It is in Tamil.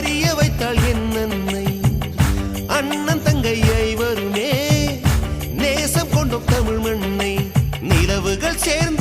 அறிய வைத்தாள் என்னை அண்ணன் தங்கையை வருமே. நேசம் கொண்டோம் தமிழ் மண்ணை. நிலவுகள் சேர்ந்து